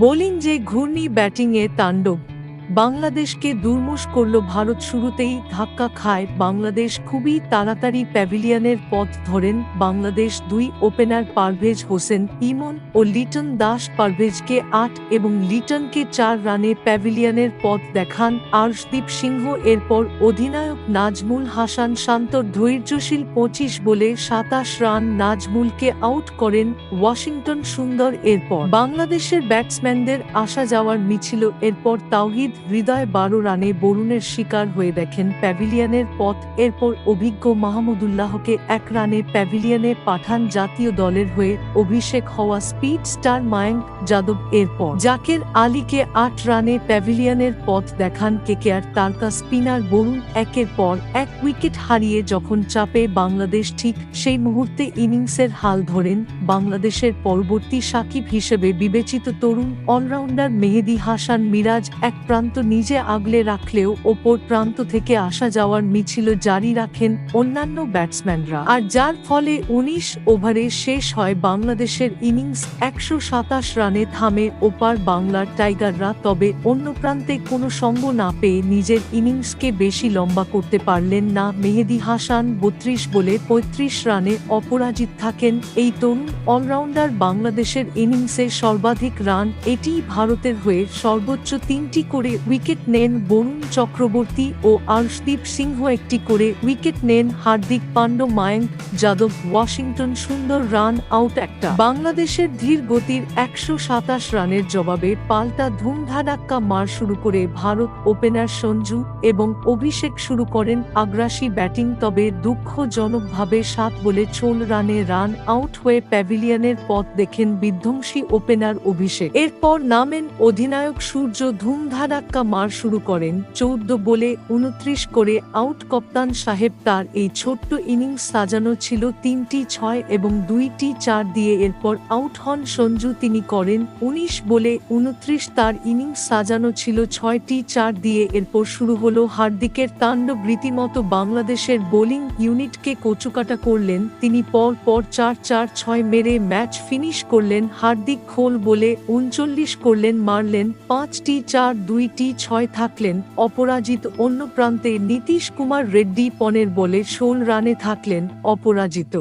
Bowling যে ঘূর্ণি ব্যাটিংয়ে তাণ্ডব। বাংলাদেশকে দুর্মুষ করল ভারত শুরুতেই ধাক্কা খায় বাংলাদেশ খুবই তাড়াতাড়ি প্যাভিলিয়নের পথ ধরেন বাংলাদেশ দুই ওপেনার পারভেজ হোসেন, ইমন ও লিটন দাস পারভেজকে আট এবং লিটনকে চার রানে প্যাভিলিয়নের পথ দেখান আর্শদীপ সিংহ। এরপর অধিনায়ক নাজমুল হাসান শান্তর ধৈর্যশীল পঁচিশ বলে সাতাশ রান নাজমুলকে আউট করেন ওয়াশিংটন সুন্দর। এরপর বাংলাদেশের ব্যাটসম্যানদের আসা যাওয়ার মিছিল। এরপর তাওহিদ হৃদয় বারো রানে বরুণের শিকার হয়ে দেখেন প্যাভিলিয়নের পথ। এরপর অভিজ্ঞ মাহমুদুল্লাহকে এক রানে প্যাভিলিয়নে পাঠান জাতীয় দলের হয়ে অভিষেক হওয়া স্পিড স্টার মায়াঙ্ক যাদব এরপর। জাকের আলীকে আট রানে প্যাভিলিয়নের পথ দেখান কেকেআর। তারকা স্পিনার বরুণ একের পর এক উইকেট হারিয়ে যখন চাপে বাংলাদেশ ঠিক সেই মুহূর্তে ইনিংসের হাল ধরেন। বাংলাদেশের পরবর্তী সাকিব হিসেবে বিবেচিত তরুণ অলরাউন্ডার মেহেদি হাসান মিরাজ এক প্রান্ত নিজে আগলে রাখলেও ওপর প্রান্ত থেকে আসা যাওয়ার মিছিল জারি রাখেন অন্যান্য ব্যাটসম্যানরা। আর যার ফলে উনিশ ওভারে শেষ হয় বাংলাদেশের ইনিংস। একশো সাতাশ রানে থামে ওপার বাংলার টাইগাররা, তবে অন্য প্রান্তে কোনো সঙ্গ না পেয়ে নিজের ইনিংসকে বেশি লম্বা করতে পারলেন না মেহেদি হাসান। বত্রিশ বলে পঁয়ত্রিশ রানে অপরাজিত থাকেন এই তরুণ অলরাউন্ডার। বাংলাদেশের ইনিংসে সর্বাধিক রান এটি ভারতের হয়ে সর্বোচ্চ তিনটি করে উইকেট নেন বরুণ চক্রবর্তী ও আর্শদীপ সিংহ একটি করে উইকেট নেন Hardik Pandya Mayank Yadav, Washington Sundar run out একটা। বাংলাদেশের ধীর গতির একশো সাতাশ রানের জবাবে পাল্টা ধুমধাডাক্কা মার শুরু করে ভারত ওপেনার সঞ্জু এবং অভিষেক শুরু করেন আগ্রাসী ব্যাটিং, তবে দুঃখজনকভাবে সাত বলে চোল রানে রান আউট হয়ে প্যাভিলিয়নের পথ দেখেন বিধ্বংসী ওপেনার অভিষেক। এরপর নামেন অধিনায়ক সূর্য ধুমধাডাক্কা মার শুরু করেন চৌদ্দ বলে উনত্রিশ করে আউট কপ্তান সাহেব তার এই ছোট্ট ইনিংস সাজানো ছিল তিনটি ছয় এবং দুইটি চার দিয়ে এরপর আউট হন সঞ্জু তিনি করেন উনিশ বলে উনত্রিশ তার ইনিংস সাজানো ছিল ছয়টি চার দিয়ে এরপর শুরু হল হার্দিকের তাণ্ডব। রীতিমতো বাংলাদেশের বোলিং ইউনিটকে কচুকাটা করলেন তিনি পর পর চার চার ছয় মেরে ম্যাচ ফিনিশ করলেন হার্দিক খোল বলে উনচল্লিশ করলেন মারলেন পাঁচটি চার দুইটি ছয় থাকলেন, অপরাজিত অন্য প্রান্তে নীতিশ কুমার রেড্ডি পনেরো বলে ষোল রানে থাকলেন, অপরাজিত।